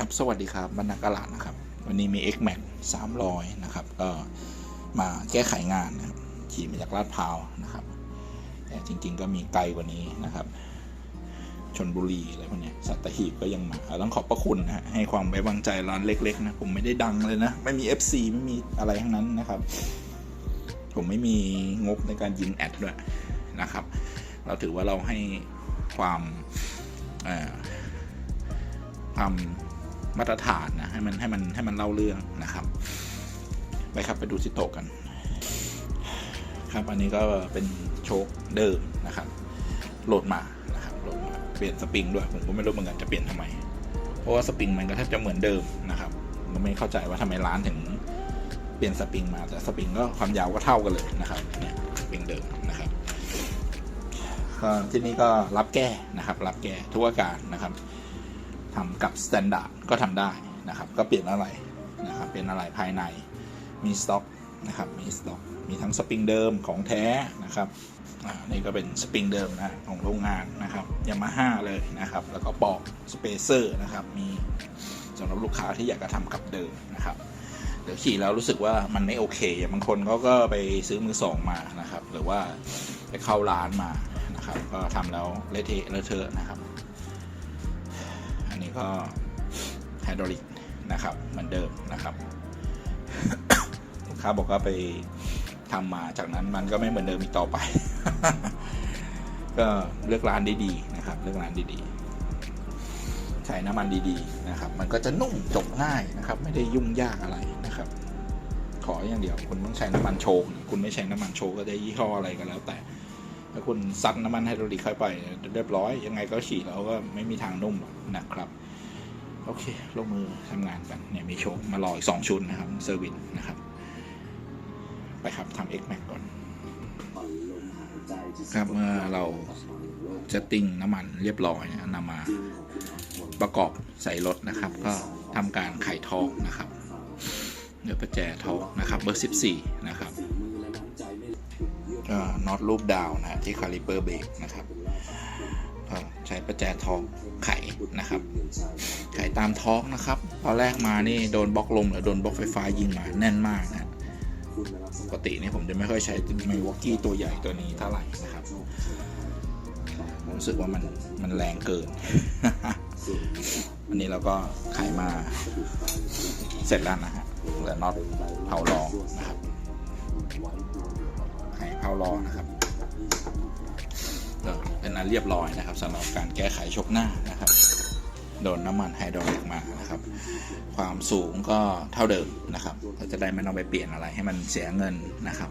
ครับสวัสดีครับบรรณากลานะครับ วันนี้มี X Max 300 นะครับ ก็มาแก้ไขงานนะครับขี่มาจากลาดพร้าวนะครับ แต่จริง ๆ ก็มีไกลกว่านี้นะครับชนบุรีอะไรพวกนี้สัตหีบก็ยังมาต้องขอบพระคุณนะฮะให้ความไว้วางใจร้านเล็ก ๆ นะ ผมไม่ได้ดังเลยนะ ไม่มี FC ไม่มีอะไรทั้งนั้นนะครับ ผมไม่มีงบในการยิงแอดด้วยนะครับ เราถือว่าเราให้ความความ มาตรฐานนะให้มันให้มันให้มันเล่าเรื่องนะครับ ไปครับไปดูที่โต๊ะกัน ครับอันนี้ก็เป็นโชคเดิมนะครับ โหลดมานะครับโหลดมาเปลี่ยนสปริงด้วยผมก็ไม่รู้เหมือนกันจะเปลี่ยนทำไม เพราะว่าสปริงมันก็แทบจะเหมือนเดิมนะครับผมไม่เข้าใจว่าทำไมร้านถึงเปลี่ยนสปริงมาแต่สปริงก็ความยาวก็เท่ากันเลยนะครับเนี่ยสปริงเดิมนะครับที่นี่ก็รับแก้นะครับ รับแก้ทุกอาการนะครับ ทำกับสแตนดาร์ดก็ทำได้นะครับ ก็เปลี่ยนอะไรนะครับเปลี่ยนอะไรภายในมีสต็อกนะครับมีสต็อกมีทั้งสปริงเดิมของแท้นะครับอ่านี่ก็เป็นสปริงเดิมนะของโรงงานนะครับยามาฮ่าเลยนะครับ แล้วก็ปอกสเปเซอร์นะครับ มีสำหรับลูกค้าที่อยากจะทำกับเดิมนะครับเดี๋ยวขี่แล้วรู้สึกว่ามันไม่โอเคอย่างบางคนเขาก็ไปซื้อมือสองมานะครับ หรือว่าไปเข้าร้านมานะครับ ก็ทำแล้วเละเทะเลอะเทอะนะครับ ก็ไฮดรอลิกนะครับเหมือนเดิมนะครับ ลูกค้าบอกว่าไปทำมาจากนั้นมันก็ไม่เหมือนเดิมอีกต่อไป ก็เลือกร้านดีๆนะครับ เลือกร้านดีๆใช้น้ำมันดีๆนะครับ มันก็จะนุ่มจบง่ายนะครับ ไม่ได้ยุ่งยากอะไรนะครับ ขออย่างเดียวคุณต้องใช้น้ำมันโชกคุณไม่ใช้น้ำมันโชกก็ได้ยี่ห้ออะไรก็แล้วแต่ถ้าคุณซัดน้ำมันไฮดรอลิกเข้าไปเรียบร้อย ยังไงก็ขี่แล้วก็ไม่มีทางนุ่มหรอกนะครับ โอเค ลงมือทำงานกัน เนี่ยมีโชคมารออีกสองชุดนะครับ เซอร์วิสนะครับ ไปครับทำ X Max ก่อน ครับเมื่อเราเซตติ้งน้ำมันเรียบร้อยนะนำมาประกอบใส่รถนะครับ ก็ทำการไขทอกนะครับเดี๋ยวประแจทอกนะครับ เบอร์ 14 นะครับน็อตรูปดาวนะที่คาลิเปอร์เบรกนะครับใช้ประแจทอกไขนะครับ ตามท้องนะครับตอนแรกมานี่โดนบล็อกลมหรือโดนบล็อกไฟฟ้ายิงมาแน่นมากนะฮะปกตินี่ผมจะไม่ค่อยใช้ไมวอกกี้ตัวใหญ่ตัวนี้เท่าไหร่นะครับผมรู้สึกว่ามันมันแรงเกินอันนี้เราก็ไขมาเสร็จแล้วนะฮะเหลือน็อตเผาล้อนะครับไขเผาล้อนะครับก็เป็นอันเรียบร้อยนะครับสำหรับการแก้ไขชกหน้านะครับ โดนน้ำมันไฮดรอลิกมานะครับ ความสูงก็เท่าเดิมนะครับ ก็จะได้ไม่ต้องไปเปลี่ยนอะไรให้มันเสียเงินนะครับ